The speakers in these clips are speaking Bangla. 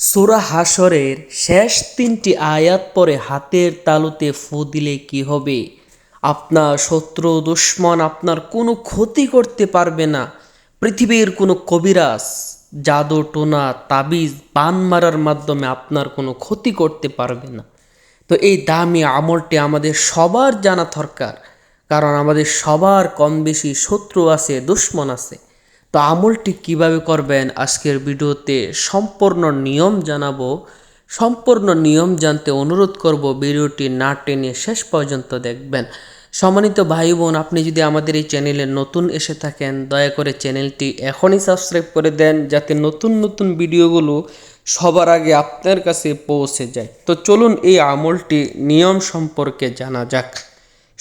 সুরা হাসরের শেষ তিনটি আয়াত পরে হাতের তালুতে ফু দিলে কি হবে? আপনার শত্রু দুশ্মন আপনার কোনো ক্ষতি করতে পারবে না। পৃথিবীর কোনো কবিরাজ, জাদু, টোনা, তাবিজ বান মারার মাধ্যমে আপনার কোনো ক্ষতি করতে পারবে না। তো এই দামি আমলটি আমাদের সবার জানা দরকার, কারণ আমাদের সবার কম বেশি শত্রু আছে, দুশ্মন আছে। তো আমলটি কীভাবে করবেন আজকের ভিডিওতে সম্পূর্ণ নিয়ম জানাব। সম্পূর্ণ নিয়ম জানতে অনুরোধ করব ভিডিওটি না টেনে শেষ পর্যন্ত দেখবেন। সম্মানিত ভাই বোন আপনি যদি আমাদের এই চ্যানেলে নতুন এসে থাকেন, দয়া করে চ্যানেলটি এখনই সাবস্ক্রাইব করে দেন যাতে নতুন নতুন ভিডিওগুলো সবার আগে আপনার কাছে পৌঁছে যায়। তো চলুন এই আমলটি নিয়ম সম্পর্কে জানা যাক।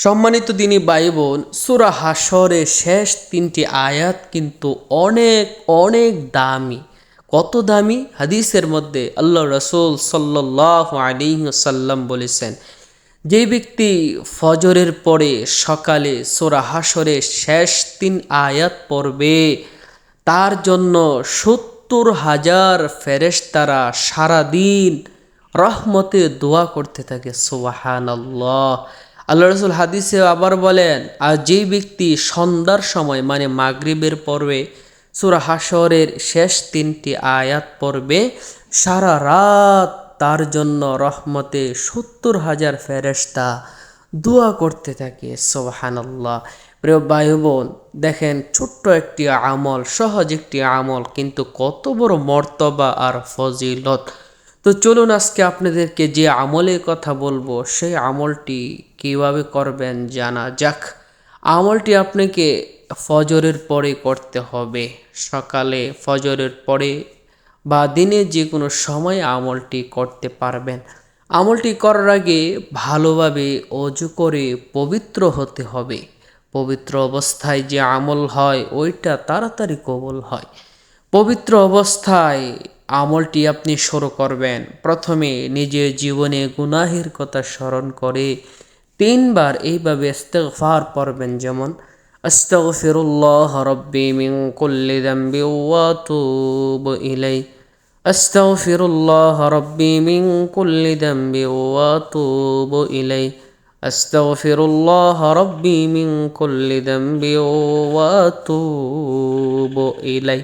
সম্মানিত দিনী ভাই বোন সুরা হাসরের শেষ তিনটি আয়াত কিন্তু অনেক অনেক দামি। কত দামি? হাদিসের মধ্যে আল্লাহ রসুল সাল্লাহ সাল্লাম বলেছেন যে ব্যক্তি ফজরের পরে সকালে সোরা হাসরের শেষ তিন আয়াত পড়বে, তার জন্য সত্তর হাজার ফেরেশতারা সারাদিন রহমতে দোয়া করতে থাকে। সোবাহান আল্লাহ আল্লাহ রসুল হাদিসে আবার বলেন, আর যেই ব্যক্তি সন্ধ্যার সময় মানে মাগরিবের পর্বে, সুরা হাসরের শেষ তিনটি আয়াত পর্বে সারা রাত তার জন্য রহমতে সত্তর হাজার ফেরেস্তা দোয়া করতে থাকে। সোহানাল্লাহ প্রিয় ভাই বোন দেখেন ছোট্ট একটি আমল, সহজ একটি আমল, কিন্তু কত বড় মর্তবা আর ফজিলত। তো চলুন আজকে আপনাদেরকে যে আমলের কথা বলব, সেই আমলটি কীভাবে করবেন জানা যাক। আমলটি আপনাকে ফজরের পরে করতে হবে। সকালে ফজরের পরে বা দিনে যে কোনো সময় আমলটি করতে পারবেন। আমলটি করার আগে ভালোভাবে অজু করে পবিত্র হতে হবে। পবিত্র অবস্থায় যে আমল হয়, ওইটা তাড়াতাড়ি কবল হয়। পবিত্র অবস্থায় আমলটি আপনি শুরু করবেন। প্রথমে নিজের জীবনে গুনাহের কথা স্মরণ করে তিনবার এইভাবে ইস্তেগফার পড়বেন। যেমন, আস্তাগফিরুল্লাহ রব্বি মিন কুল্লি যামবি ওয়া আতুবু ইলাই। আস্তাগফিরুল্লাহ রব্বি মিন কুল্লি যামবি ওয়া আতুবু ইলাই। আস্তাগফিরুল্লাহ রব্বি মিন কুল্লি যামবি ওয়া আতুবু ইলাই।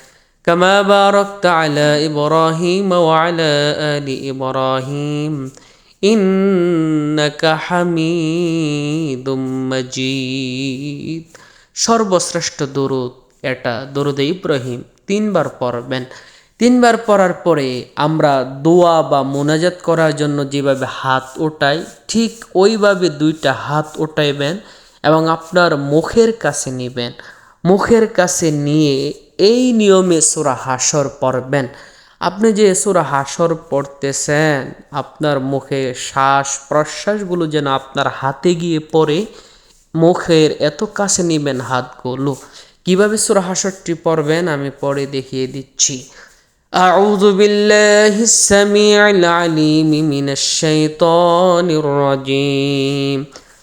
كما باركت على إبراهيم وعلى آل إبراهيم إنك حميد مجيد সর্বশ্রেষ্ঠ দরুদ এটা দরুদে ইব্রাহিম তিনবার পড়বেন তিনবার পড়ার পরে আমরা দোয়া বা মোনাজাত করার জন্য যেভাবে হাত ওঠাই ঠিক ওইভাবে দুইটা হাত ওঠাইবেন এবং আপনার মুখের কাছে নেবেন মুখের কাছে নিয়ে এই নিয়মে সুরা হাসর পড়বেন আপনি যে সুরা হাসর পড়তেছেন আপনার মুখে শ্বাস প্রশ্বাসগুলো যেন আপনার হাতে গিয়ে পড়ে মুখের এত কাছে নেবেন হাতগুলো কিভাবে সুরা হাসরটি পড়বেন আমি পরে দেখিয়ে দিচ্ছি أعوذ بالله السميع العليم من الشيطان الرجيم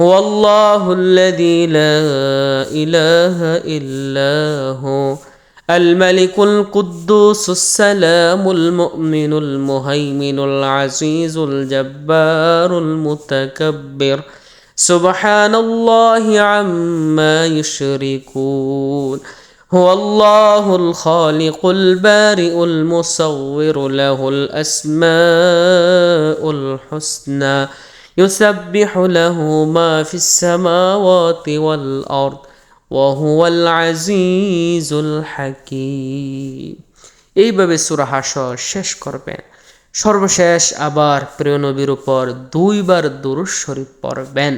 هو الله الذي لا إله إلا هو. الملك القدوس السلام المؤمن المهيمن العزيز الجبار المتكبر. سبحان الله عما يشركون. هو الله الخالق البارئ المصور له الأسماء الحسنى. يسبح له ما في السماوات والأرض وهو العزيز الحكيم এইভাবে সূরা হাসর শেষ করবেন সর্বশেষ আবার প্রিয় নবীর উপর দুইবার দুরুজ শরীফ পড়বেন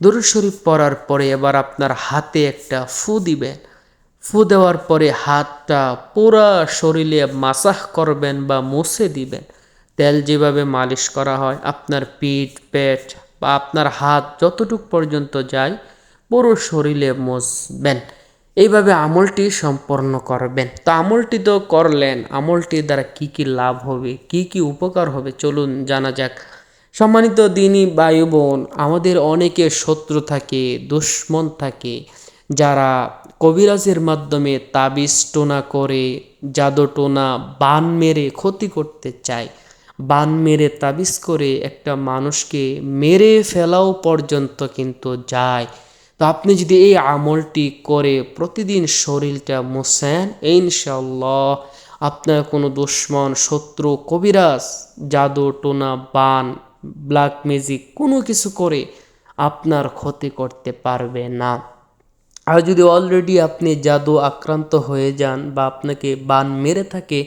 দুরুজ শরীফ পড়ার পরে এবার আপনার হাতে একটা ফু দিবেন ফু দেওয়ার পরে হাতটা পুরা শরীরে মাসাহ করবেন বা মুছে দিবেন তেল যেভাবে মালিশ করা হয়, আপনার পিঠ, পেট বা আপনার হাত যতটুক পর্যন্ত যায় পুরো শরীরে মুছবেন এইভাবে আমলটি সম্পন্ন করবেন। তো আমলটি তো করলেন আমলটির দ্বারা কি কি লাভ হবে, কি কি উপকার হবে, চলুন জানা যাক। সম্মানিত দিনী বায়ু বোন আমাদের অনেকে শত্রু থাকে, দুশ্মন থাকে, যারা কবিরাজের মাধ্যমে তাবিজ টোনা করে, জাদু টোনা, বান মেরে ক্ষতি করতে চায়। বান মেরে তাবিজ করে একটা মানুষকে মেরে ফেলাও পর্যন্ত কিন্তু যায়। তো আপনি যদি এই আমলটি করে প্রতিদিন শরীরটা মোসেন ইনশাল্লাহ আপনার কোনো দুশ্মন, শত্রু, কবিরাজ, জাদু, টোনা, বান, ব্ল্যাক ম্যাজিক কোনো কিছু করে আপনার ক্ষতি করতে পারবে না। আর যদি অলরেডি আপনি জাদু আক্রান্ত হয়ে যান বা আপনাকে বান মেরে থাকে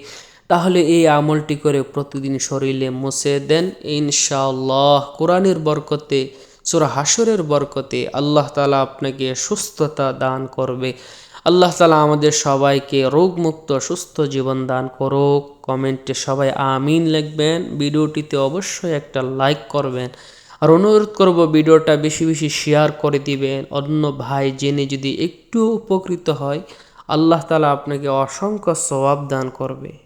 তাহলে এই আমলটি করে প্রতিদিন শরীরে মুছে দেন। ইনশাআল্লাহ কোরআনের বরকতে, সুরা হাসরের বরকতে আল্লাহ তালা আপনাকে সুস্থতা দান করবে। আল্লাহ তালা আমাদের সবাইকে রোগমুক্ত, সুস্থ জীবন দান করুক। কমেন্টে সবাই আমিন লিখবেন। ভিডিওটিতে অবশ্যই একটা লাইক করবেন। আর অনুরোধ করব ভিডিওটা বেশি বেশি শেয়ার করে দিবেন। অন্য ভাই জেনে যদি একটু উপকৃত হয়, আল্লাহ তালা আপনাকে অসংখ্য সবাব দান করবে।